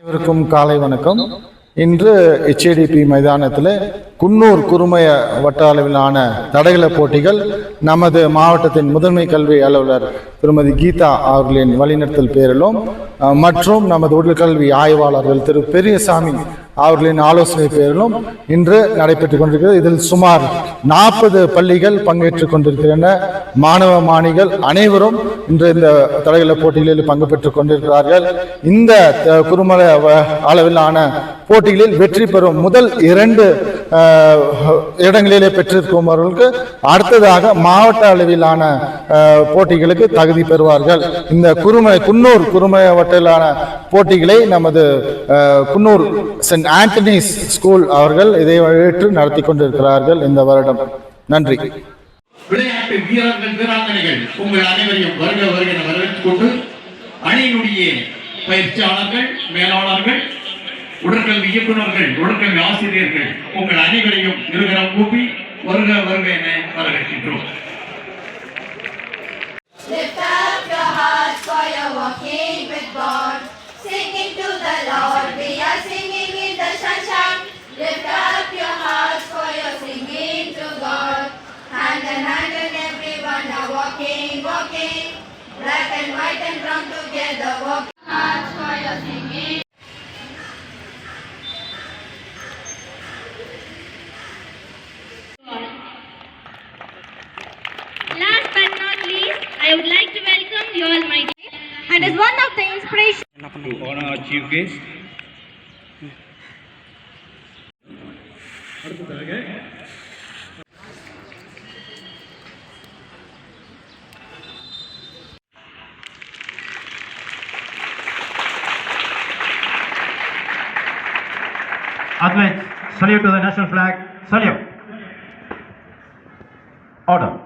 அனைவருக்கும் காலை வணக்கம். இன்று HADP மைதானத்தில் குன்னூர் குறுமைய வட்ட அளவிலான தடகள போட்டிகள் நமது மாவட்டத்தின் முதன்மை கல்வி அலுவலர் திருமதி கீதா அவர்களின் வழிநடத்தல் பேரிலும் மற்றும் நமது உடற்கல்வி ஆய்வாளர்கள் திரு பெரியசாமி அவர்களின் ஆலோசனை பேரிலும் இன்று நடைபெற்று கொண்டிருக்கிறது. இதில் சுமார் நாற்பது பள்ளிகள் பங்கேற்றுக் கொண்டிருக்கின்றன. மாணவ மாணிகள் அனைவரும் இன்று இந்த தடகள போட்டிகளில் பங்கு பெற்றுக் கொண்டிருக்கிறார்கள். இந்த த- குறுமல வ- அளவிலான போட்டிகளில் வெற்றி பெறும் முதல் இரண்டு அஹ், இடங்களிலே பெற்றிருப்பவர்களுக்கு அடுத்ததாக மாவட்ட அளவிலான போட்டிகளுக்கு தகுதி பெறுவார்கள். இந்த குறும குன்னூர் குறுமய வட்டிலான போட்டிகளை நமது குன்னூர் சென்ட் ஆண்டனிஸ் ஸ்கூல் அவர்கள் இதை ஏற்று நடத்தி கொண்டிருக்கிறார்கள் இந்த வருடம். நன்றி. விளையாட்டு வீரர்கள் வீராங்கனைகள் உங்கள் அனைவரையும் வருக வருக வரவேற்றுக் கொண்டு அணியினுடைய பயிற்சியாளர்கள் மேலாளர்கள் உடற்கல்வி இயக்குநர்கள் உடற்கல்வி ஆசிரியர்கள் உங்கள் அனைவரையும் இருகரம் கூப்பி வருக வருக என வரவேற்கின்றோம் Lift up your hearts for your walking with God. Singing to the Lord, we are singing in the sunshine. Lift up your hearts for your singing to God. Hand in hand and everyone are walking, walking. Black and white and brown together walking. Hearts for your singing. And as one of the inspiration. To honor our chief guest. Athletes, salute to the national flag. Salute. Order.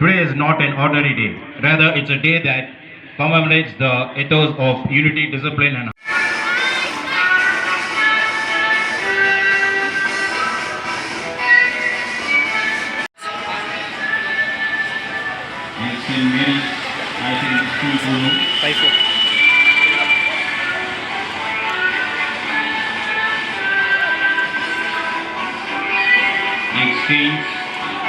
Today is not an ordinary day. Rather, it's a day that commemorates the ethos of unity, discipline, and Mary,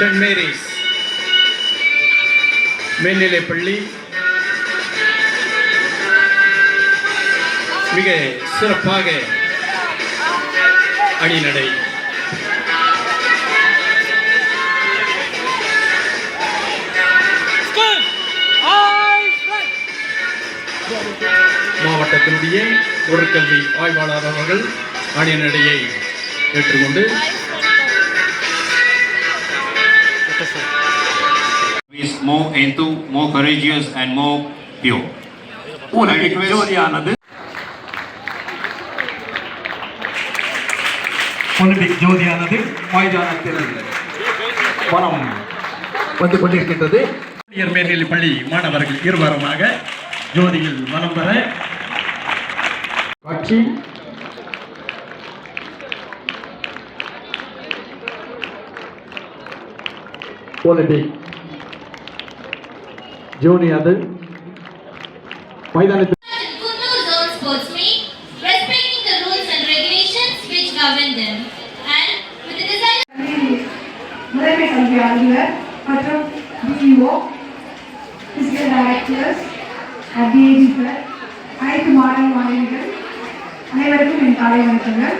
saint Mary's மேல்நிலைப்பள்ளி. மிக சிறப்பாக அணிநடை. மாவட்டத்தினுடைய உடற்கல்வி ஆய்வாளர் அவர்கள் அணிநடையை ஏற்றுக்கொண்டு more into, more courageous and more pure. ஜோதியானது Olympic ஜோதியானது மைதானத்தில் வனம் வந்து கொண்டிருக்கின்றது. உயர் மேல்நிலைப் பள்ளி மாணவர்கள் இருவருமாக ஜோதியில் வலம் பெற காட்சி. ஒலிம்பிக் the desire முதன்மை கல்வி அலுவலர் மற்றும் டிஇஓ பிசிக்கல் டைரக்டர்ஸ் டிஏடி சார் அனைத்து மாணவ மாணவிகள் அனைவருக்கும் என் காலை வணக்கங்கள்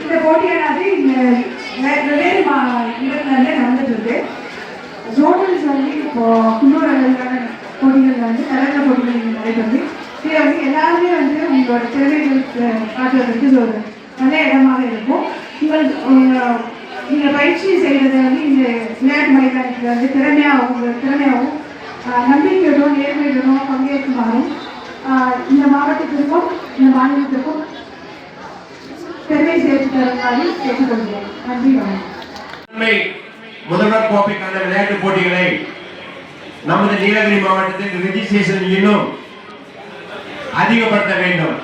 இந்த போட்டியானது இந்த வெவ்வேறு மா இடங்கள்ல நடந்துட்டு இருக்கு ஜோனல்ஸ் வந்து இப்போ குன்னூர் அளவிலான போட்டிகள் வந்து கலந்த போட்டிகள் இங்கே நடைபெறுது. இது வந்து எல்லாருமே வந்து உங்களோட திறமைகளுக்கு காட்டுறதுக்கு ஒரு நல்ல இடமாக இருக்கும். உங்களுக்கு உங்க நீங்கள் பயிற்சி செய்கிறது வந்து இந்த விளையாட்டு மைதானத்தில் வந்து திறமையாகவும் உங்க திறமையாகவும் நம்பிக்கையோடும் நேர்மையுடனும் பங்கேற்குமாறும் இந்த மாவட்டத்திற்கும் இந்த மாநிலத்திற்கும் பெருமை சேர்த்து தருமாறு கேட்டுக்கொள்கிறேன். நன்றி வணக்கம். முதல்வர் கோப்பைக்கான விளையாட்டு போட்டிகளை நமது நீலகிரி மாவட்டத்தில் ரிஜிஸ்ட்ரேஷன் இன்னும் அதிகப்படுத்த வேண்டும்.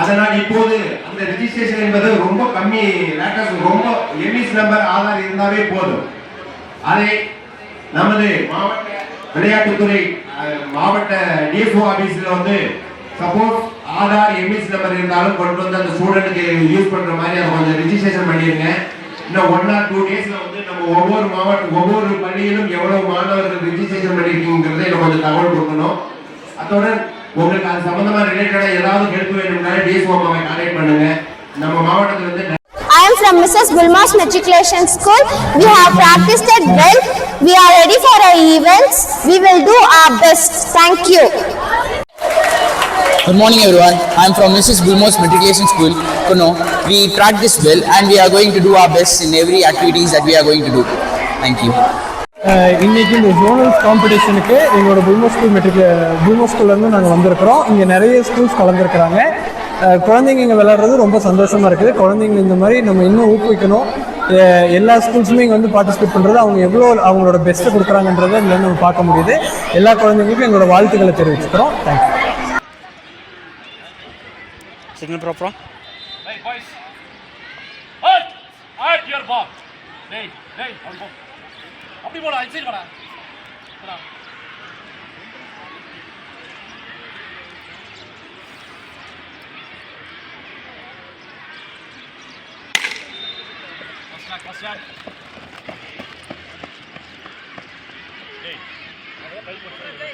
அதனால் இப்போது அந்த ரிஜிஸ்ட்ரேஷன் என்பது ரொம்ப கம்மி லேட்டஸ்ட் ரொம்ப எம்இஸ் நம்பர் ஆதார் இருந்தாவே போதும். அதை நமது மாவட்ட விளையாட்டுத்துறை மாவட்ட டிஎஃப்ஓ ஆபீஸில் வந்து சப்போஸ் ஆதார் எம்இஸ் நம்பர் இருந்தாலும் கொண்டு வந்து அந்த ஸ்டூடெண்ட்டுக்கு யூஸ் பண்ணுற மாதிரி அதை கொஞ்சம் ரிஜிஸ்ட்ரேஷன் பண்ணிருங்க. இன்னும் ஒன் ஆர் டூ டேஸில் வந்து நம்ம ஒவ்வொரு மாவட்டம் ஒவ்வொரு பள்ளியிலும் எவ்வளவு மாணவர்கள் ரிஜிஸ்ட்ரேஷன் பண்ணிருக்கீங்கிறத எனக்கு கொஞ்சம் தகவல் கொடுக்கணும் அதோட உங்களுக்கு அது சம்பந்தமா ரிலேட்டடா ஏதாவது ஹெல்ப் வேணும்னாலும் டிஎஸ்ஓ அம்மாவை கான்டாக்ட் பண்ணுங்க நம்ம மாவட்டத்துல வந்து I am from Mrs. Bulma's Matriculation School. We have practiced it well. We are ready for our events. We will do our best. Thank you. Good morning everyone. I am from Mrs. Bulmos Matriculation School, Kuno. We practice well and we are going to do our best in every activities that we are going to do. Thank you. Uh, இன்னைக்கு இந்த zonal காம்படிஷனுக்கு எங்களோட புல்மோ school matric புல்மோ ஸ்கூல்லேருந்து நாங்கள் வந்திருக்கிறோம் இங்கே நிறைய schools கலந்துருக்கிறாங்க குழந்தைங்க இங்கே விளாட்றது ரொம்ப சந்தோஷமாக இருக்குது குழந்தைங்க இந்த மாதிரி நம்ம இன்னும் ஊக்குவிக்கணும் எல்லா ஸ்கூல்ஸுமே இங்கே வந்து பார்ட்டிசிபேட் பண்ணுறது அவங்க எவ்வளோ அவங்களோட பெஸ்ட்டை கொடுக்குறாங்கன்றதை இதில் நம்ம பார்க்க முடியுது எல்லா குழந்தைங்களுக்கும் எங்களோட வாழ்த்துக்களை தெரிவிச்சுக்கிறோம் தேங்க்யூ சிக்னல் ப்ராப்பரா Hey boys. Halt! Halt your bomb. டேய் டேய் அவன் போ. அப்படி போடா சரி வாடா. வாடா. Koşla koşla. Hey. Hey.